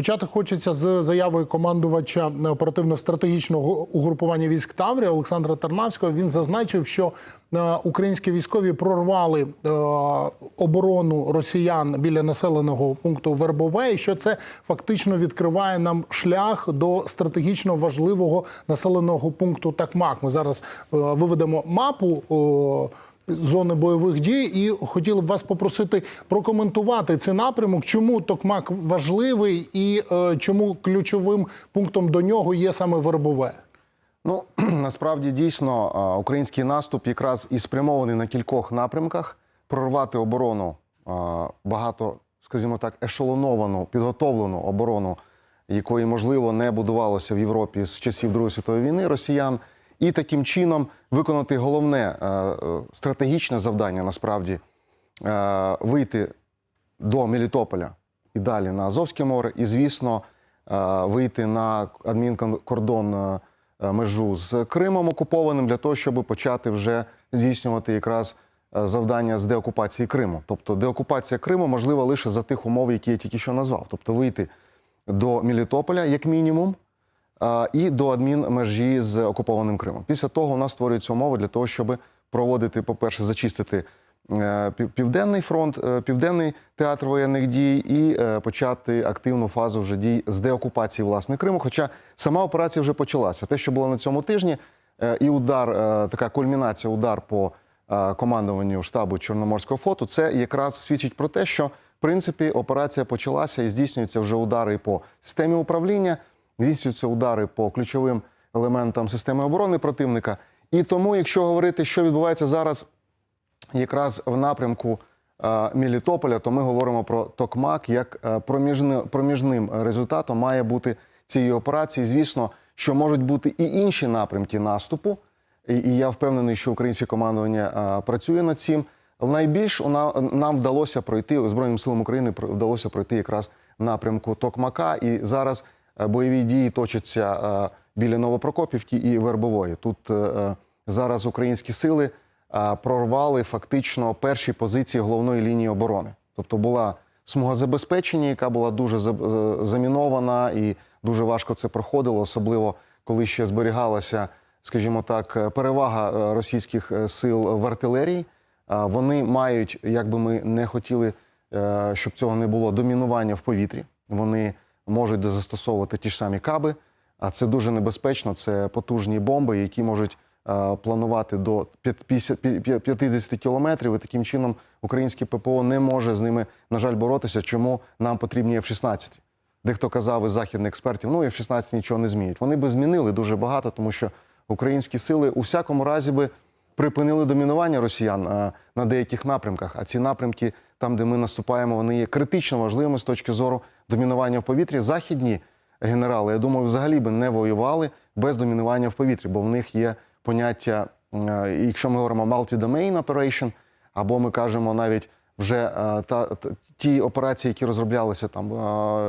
Почати хочеться з заяви командувача оперативно-стратегічного угрупування військ Таврія Олександра Тарнавського. Він зазначив, що е, українські військові прорвали е, оборону росіян біля населеного пункту Вербове, і що це фактично відкриває нам шлях до стратегічно важливого населеного пункту Такмак. Ми зараз е, виведемо мапу. Е, зони бойових дій, і хотіли б вас попросити прокоментувати цей напрямок, чому Токмак важливий і е, чому ключовим пунктом до нього є саме Вербове. Ну насправді дійсно український наступ якраз і спрямований на кількох напрямках. Прорвати оборону багато, скажімо так, ешелоновану, підготовлену оборону, якої можливо не будувалося в Європі з часів Другої світової війни росіян, і таким чином виконати головне е, е, стратегічне завдання насправді е, вийти до Мелітополя і далі на Азовське море, і, звісно, вийти на адмінкордон межу з Кримом окупованим для того, щоб почати вже здійснювати якраз завдання з деокупації Криму. Тобто деокупація Криму можлива лише за тих умов, які я тільки що назвав. Тобто вийти до Мелітополя, як мінімум, і до адмінмежі з окупованим Кримом. Після того у нас створюються умови для того, щоб проводити, по-перше, зачистити е, південний фронт, е, південний театр воєнних дій і е, почати активну фазу вже дій з деокупації власне Криму. Хоча сама операція вже почалася. Те, що було на цьому тижні, і удар, така кульмінація, удар по командуванню штабу Чорноморського флоту, це якраз свідчить про те, що в принципі операція почалася і здійснюються вже удари по системі управління, здійснюються удари по ключовим елементам системи оборони противника. І тому, якщо говорити, що відбувається зараз якраз в напрямку е, Мелітополя, то ми говоримо про Токмак як е, проміжни- проміжним результатом має бути цієї операції. Звісно, що можуть бути і інші напрямки наступу, і, і я впевнений, що українське командування е, працює над цим. Найбільш нам вдалося пройти Збройним силам України вдалося пройти якраз напрямку Токмака. І зараз бойові дії точаться е, біля Новопрокопівки і Вербової. Тут е, е, зараз українські сили е, прорвали фактично перші позиції головної лінії оборони. Тобто була смуга забезпечення, яка була дуже е, замінована, і дуже важко це проходило, особливо коли ще зберігалася, скажімо так, е, перевага е, російських е, сил в артилерії. Вони мають, як би ми не хотіли, е, щоб цього не було, домінування в повітрі. Вони можуть застосовувати ті ж самі каби, а це дуже небезпечно. Це потужні бомби, які можуть е, планувати до 50 50 кілометрів. І таким чином українське ППО не може з ними, на жаль, боротися. Чому нам потрібні F-16? Дехто казав із західних експертів, ну F-16 нічого не змінять. Вони би змінили дуже багато, тому що українські сили у всякому разі би припинили домінування росіян а, на деяких напрямках. А ці напрямки, там, де ми наступаємо, вони є критично важливими з точки зору домінування в повітрі. Західні генерали, я думаю, взагалі би не воювали без домінування в повітрі, бо в них є поняття, е, якщо ми говоримо multi-domain operation, або ми кажемо навіть вже е, та, ті операції, які розроблялися там е,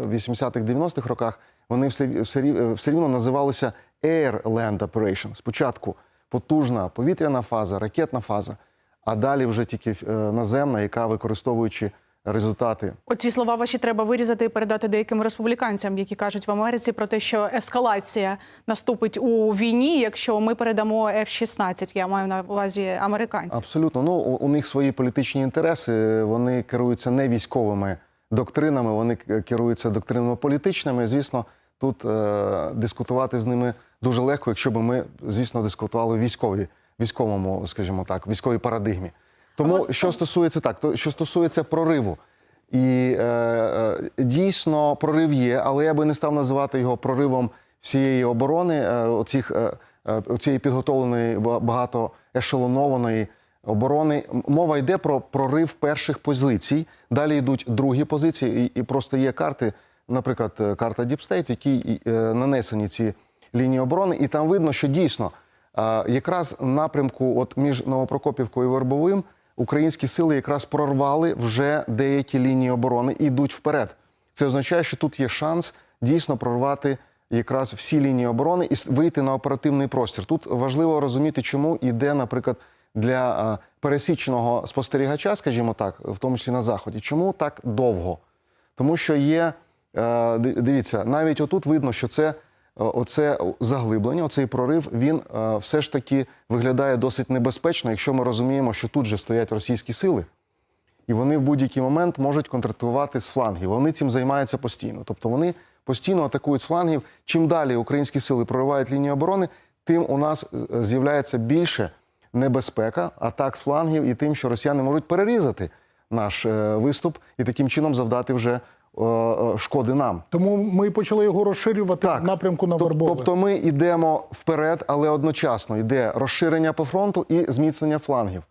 в 80-х 90-х роках, вони все, все, все рівно називалися Air Land Operation. Спочатку потужна повітряна фаза, ракетна фаза, а далі вже тільки наземна, яка використовуючи результати Оці слова ваші треба вирізати і передати деяким республіканцям, які кажуть в Америці про те, що ескалація наступить у війні, якщо ми передамо F-16. Я маю на увазі американців. Абсолютно. Ну, у, у них свої політичні інтереси. Вони керуються не військовими доктринами, вони керуються доктринами політичними. Звісно, тут е, дискутувати з ними дуже легко, якщо б ми, звісно, дискутували в військовій, військовому, скажімо так, військовій парадигмі. Тому, що стосується так, то що стосується прориву. І е, е, дійсно прорив є, але я би не став називати його проривом всієї оборони, е, оцих, е, е, цієї підготовленої ба- багатоешелонованої оборони. Мова йде про прорив перших позицій. Далі йдуть другі позиції, і, і просто є карти, наприклад, е, карта в якій е, нанесені ці лінії оборони, і там видно, що дійсно е, якраз напрямку, от між Новопрокопівкою і Вербовим, українські сили якраз прорвали вже деякі лінії оборони і йдуть вперед. Це означає, що тут є шанс дійсно прорвати якраз всі лінії оборони і вийти на оперативний простір. Тут важливо розуміти, чому йде, наприклад, для пересічного спостерігача, скажімо так, в тому числі на заході, чому так довго? Тому що є е, дивіться, навіть отут видно, що це оце заглиблення, оцей прорив, він е, все ж таки виглядає досить небезпечно, якщо ми розуміємо, що тут же стоять російські сили, і вони в будь-який момент можуть контратакувати з флангів. Вони цим займаються постійно. Тобто вони постійно атакують з флангів. Чим далі українські сили проривають лінію оборони, тим у нас е, з'являється більше небезпека атак з флангів і тим, що росіяни можуть перерізати наш е, виступ і таким чином завдати вже е, е, шкоди нам. Тому ми почали його розширювати в напрямку на Вербове. Тобто ми йдемо вперед, але одночасно йде розширення по фронту і зміцнення флангів.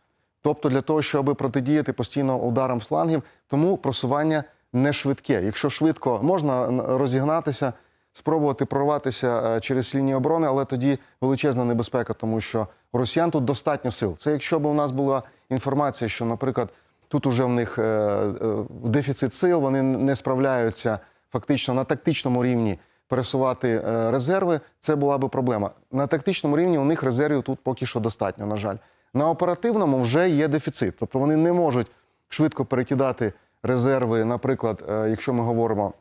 Тобто для того, щоб протидіяти постійно ударам з флангів, тому просування не швидке. Якщо швидко можна розігнатися, спробувати прорватися е, через лінію оборони, але тоді величезна небезпека, тому що у росіян тут достатньо сил. Це якщо б у нас була інформація, що, наприклад, тут уже в них е, е, дефіцит сил, вони не справляються фактично на тактичному рівні пересувати е, резерви, це була би проблема. На тактичному рівні у них резервів тут поки що достатньо, на жаль. На оперативному вже є дефіцит. Тобто вони не можуть швидко перекидати резерви, наприклад, якщо ми говоримо,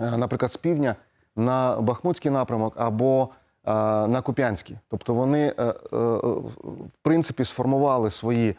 наприклад, з півдня на Бахмутський напрямок або на Куп'янський. Тобто вони, в принципі, сформували свої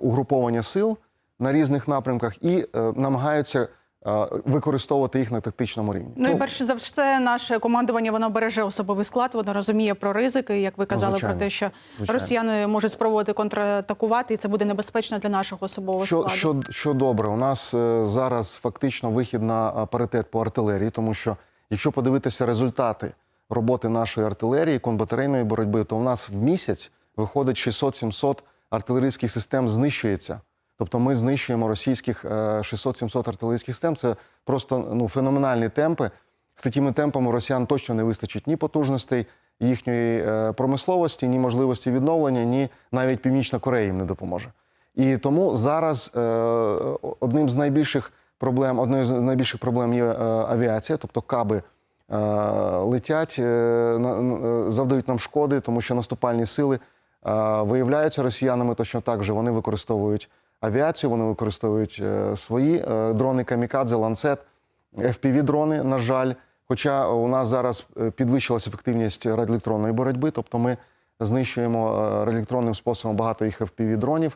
угруповання сил на різних напрямках і е, намагаються е, використовувати їх на тактичному рівні. Ну і перше за все, наше командування воно береже особовий склад, воно розуміє про ризики, як ви казали, звичайно. про те, що Звичайно. росіяни можуть спробувати контратакувати, і це буде небезпечно для нашого особового Що, складу. що, що добре, у нас е, зараз фактично вихід на е, паритет по артилерії, тому що якщо подивитися результати роботи нашої артилерії, конбатарейної боротьби, то у нас в місяць виходить 600-700 артилерійських систем знищується. Тобто ми знищуємо російських е, 600-700 артилерійських систем. Це просто ну, феноменальні темпи. З такими темпами росіян точно не вистачить ні потужностей їхньої е, промисловості, ні можливості відновлення, ні навіть Північна Корея їм не допоможе. І тому зараз е, одним з найбільших проблем, одною з найбільших проблем є е, авіація, тобто каби е, летять, е, е, завдають нам шкоди, тому що наступальні сили е, виявляються росіянами точно так же. Вони використовують авіацію, вони використовують е, свої е, дрони камікадзе, ланцет, FPV-дрони, на жаль. Хоча у нас зараз е, підвищилася ефективність радіоелектронної боротьби, тобто ми знищуємо радіоелектронним способом багато їх FPV-дронів,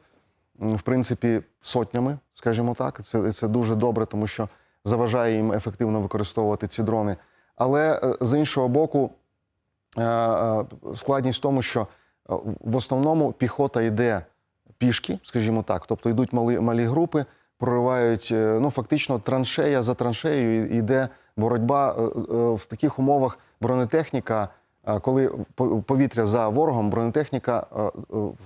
в принципі, сотнями, скажімо так. Це, це дуже добре, тому що заважає їм ефективно використовувати ці дрони. Але з іншого боку, складність в тому, що в основному піхота йде пішки, скажімо так, тобто йдуть малі, малі групи, проривають е, ну фактично траншея за траншеєю йде боротьба е, е, в таких умовах. Бронетехніка, е, коли по- повітря за ворогом, бронетехніка е, е,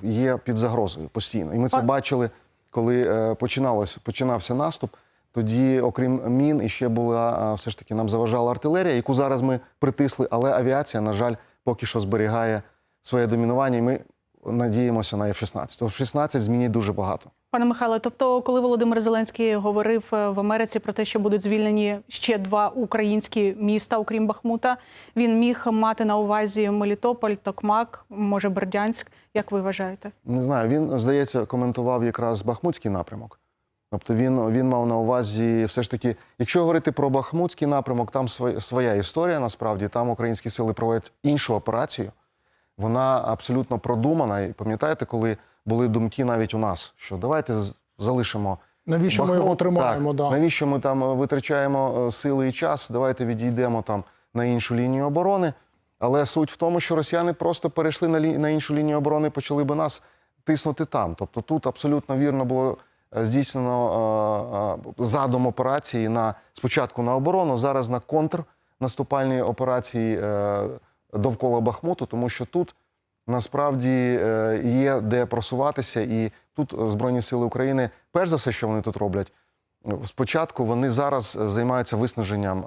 є під загрозою постійно. І ми це бачили, коли е, починалось, починався наступ. Тоді, окрім мін, іще була е, все ж таки нам заважала артилерія, яку зараз ми притисли, але авіація, на жаль, поки що зберігає своє домінування. І ми надіємося на F-16. F-16 змінить дуже багато. Пане Михайло, тобто, коли Володимир Зеленський говорив е, в Америці про те, що будуть звільнені ще два українські міста, окрім Бахмута, він міг мати на увазі Мелітополь, Токмак, може Бердянськ. Як ви вважаєте? Не знаю, він, здається, коментував якраз Бахмутський напрямок. Тобто він, він мав на увазі, все ж таки, якщо говорити про Бахмутський напрямок, там своя, своя історія насправді. Там українські сили проводять іншу операцію. Вона абсолютно продумана. І пам'ятаєте, коли були думки навіть у нас, що давайте залишимо. Навіщо ми його тримаємо? Так. Да. Навіщо ми там е, витрачаємо е, сили і час? Давайте відійдемо там на іншу лінію оборони. Але суть в тому, що росіяни просто перейшли на, лі... на іншу лінію оборони і почали би нас тиснути там. Тобто тут абсолютно вірно було е, здійснено е, е, задум операції на спочатку на оборону, зараз на контрнаступальні операції е, довкола Бахмуту, тому що тут насправді е, є де просуватися, і тут Збройні Сили України, перш за все, що вони тут роблять, е, спочатку вони зараз е, займаються виснаженням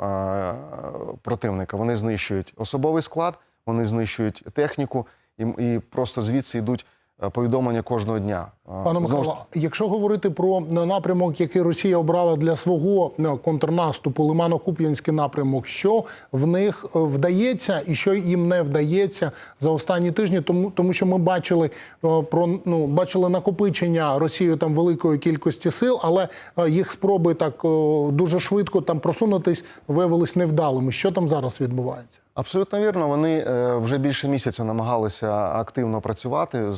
противника. Вони знищують особовий склад, вони знищують техніку, і, просто звідси йдуть повідомлення кожного дня. Е, Пане знову ж якщо говорити про е, напрямок, який Росія обрала для свого е, контрнаступу, Лимано-Куп'янський напрямок, що в них е, вдається і що їм не вдається за останні тижні, тому, тому що ми бачили е, про ну бачили накопичення Росією там великої кількості сил, але е, їх спроби так е, дуже швидко там просунутись виявились невдалими. Що там зараз відбувається? Абсолютно вірно. Вони е, вже більше місяця намагалися активно працювати.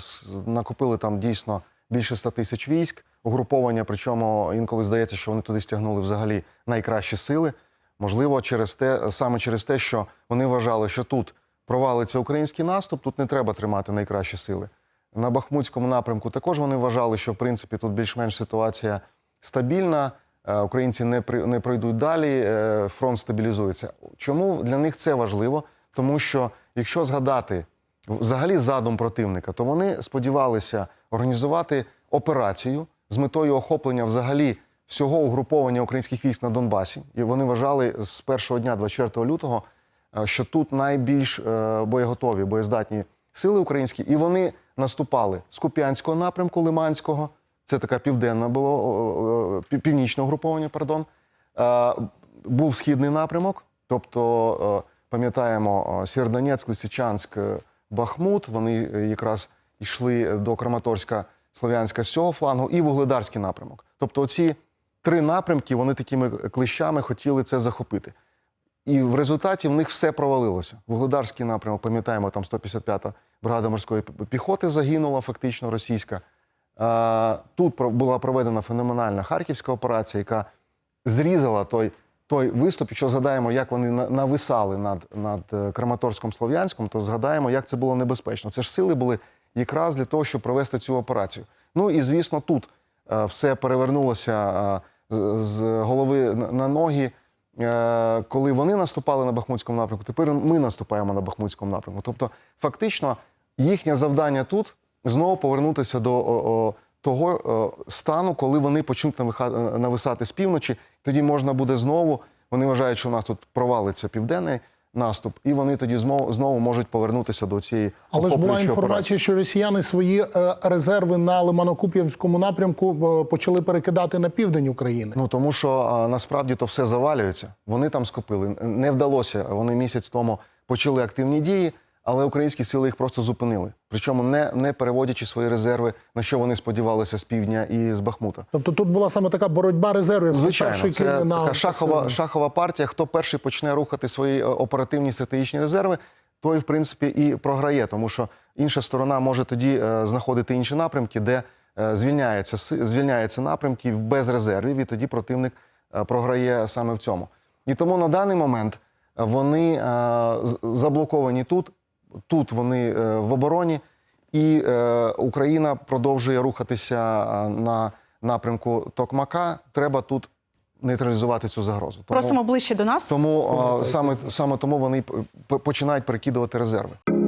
Накопили там дійсно більше 100 тисяч військ, угруповання. Причому інколи здається, що вони туди стягнули взагалі найкращі сили. Можливо, через те, саме через те, що вони вважали, що тут провалиться український наступ, тут не треба тримати найкращі сили. На Бахмутському напрямку також вони вважали, що в принципі тут більш-менш ситуація стабільна. Е, Українці не при- не пройдуть далі, е, фронт стабілізується. Чому для них це важливо? Тому що якщо згадати взагалі задум противника, то вони сподівалися організувати операцію з метою охоплення взагалі всього угруповання українських військ на Донбасі. І вони вважали з першого дня, 24 лютого, е, що тут найбільш боєготові, боєздатні сили українські, і вони наступали з Куп'янського напрямку, Лиманського. Це така південна було північне угруповання, пардон. Був східний напрямок, тобто е, пам'ятаємо Сєвєродонецьк, Лисичанськ, е, Бахмут. Вони е, якраз йшли до Краматорська, Слов'янська з цього флангу, і Вугледарський напрямок. Тобто, ці три напрямки вони такими клещами хотіли це захопити. І в результаті в них все провалилося. Вугледарський напрямок, пам'ятаємо, там 155-та бригада морської піхоти загинула, фактично російська. Е, Тут була проведена феноменальна харківська операція, яка зрізала той, той виступ. Якщо згадаємо, як вони нависали над, над е, Краматорськом Слов'янськом, то згадаємо, як це було небезпечно. Це ж сили були якраз для того, щоб провести цю операцію. Ну і звісно, тут е, все перевернулося з- голови на- ноги. Коли вони наступали на Бахмутському напрямку, тепер ми наступаємо на Бахмутському напрямку. Тобто, фактично, їхнє завдання тут знову повернутися до о, о, того о, стану, коли вони почнуть навиха- нависати з півночі. Тоді можна буде знову. Вони вважають, що у нас тут провалиться південний наступ, і вони тоді знову знову можуть повернутися до цієї Але ж була інформація, операції. що росіяни свої е, резерви на Лимано-Куп'янському напрямку е, почали перекидати на південь України. Ну тому що насправді то все завалюється. Вони там скопили. Не вдалося. Вони місяць тому почали активні дії, але українські сили їх просто зупинили. Причому не, не переводячи свої резерви, на що вони сподівалися з півдня і з Бахмута. Тобто тут була саме така боротьба резервів. Звичайно, це на така шахова, шахова партія. Хто перший почне рухати свої е, оперативні стратегічні резерви, той, в принципі, і програє, тому що інша сторона може тоді е, знаходити інші напрямки, де е, звільняється, звільняється напрямки без резервів, і тоді противник програє саме в цьому. І тому на даний момент вони заблоковані тут, тут вони е, в обороні, і е, Україна продовжує рухатися е, на напрямку Токмака. Треба тут нейтралізувати цю загрозу. Тому, Просимо ближче до нас. тому саме, саме тому вони починають перекидувати резерви.